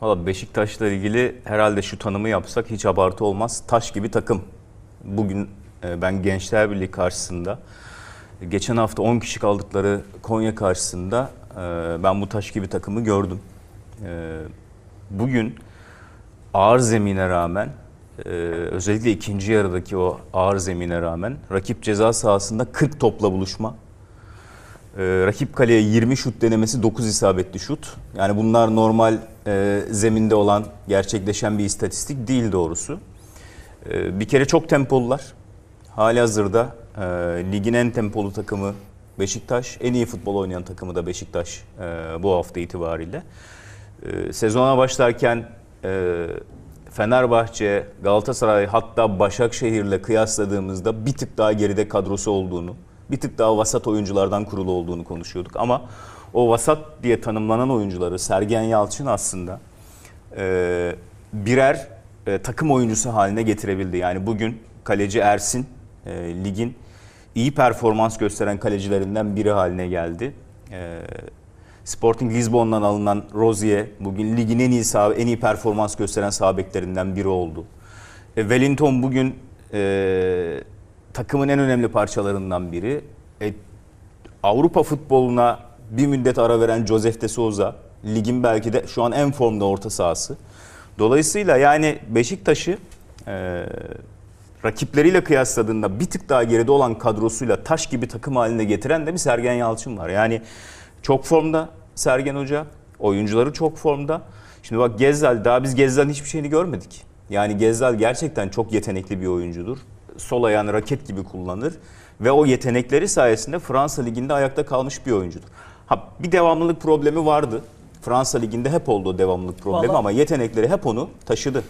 Valla Beşiktaş'la ilgili herhalde şu tanımı yapsak hiç abartı olmaz. Taş gibi takım. Bugün e, ben Gençler Birliği karşısında, geçen hafta 10 kişi kaldıkları Konya karşısında e, ben bu taş gibi takımı gördüm. E, Bugün ağır zemine rağmen, özellikle ikinci yarıdaki o ağır zemine rağmen rakip ceza sahasında 40 topla buluşma. Rakip kaleye 20 şut denemesi 9 isabetli şut. Yani bunlar normal e, zeminde olan gerçekleşen bir istatistik değil doğrusu. Ee, bir kere çok tempolular. Hali hazırda e, ligin en tempolu takımı Beşiktaş. En iyi futbol oynayan takımı da Beşiktaş e, bu hafta itibariyle. E, sezona başlarken e, Fenerbahçe, Galatasaray hatta Başakşehir'le kıyasladığımızda bir tık daha geride kadrosu olduğunu, bir tık daha vasat oyunculardan kurulu olduğunu konuşuyorduk. Ama o vasat diye tanımlanan oyuncuları Sergen Yalçın aslında e, birer e, takım oyuncusu haline getirebildi. Yani bugün kaleci Ersin e, ligin iyi performans gösteren kalecilerinden biri haline geldi. E, Sporting Lisbon'dan alınan Rozier bugün ligin en iyi sağ, en iyi performans gösteren sağ beklerinden biri oldu. E, Wellington bugün e, takımın en önemli parçalarından biri. E, Avrupa futboluna bir müddet ara veren Josef de Souza ligin belki de şu an en formda orta sahası. Dolayısıyla yani Beşiktaş'ı e, rakipleriyle kıyasladığında bir tık daha geride olan kadrosuyla taş gibi takım haline getiren de bir Sergen Yalçın var. Yani çok formda Sergen Hoca, oyuncuları çok formda. Şimdi bak Gezzal, daha biz Gezzal'in hiçbir şeyini görmedik. Yani Gezzal gerçekten çok yetenekli bir oyuncudur. Sol ayağını raket gibi kullanır ve o yetenekleri sayesinde Fransa Ligi'nde ayakta kalmış bir oyuncudur. Ha bir devamlılık problemi vardı. Fransa Ligi'nde hep oldu o devamlılık problemi Vallahi- ama yetenekleri hep onu taşıdı.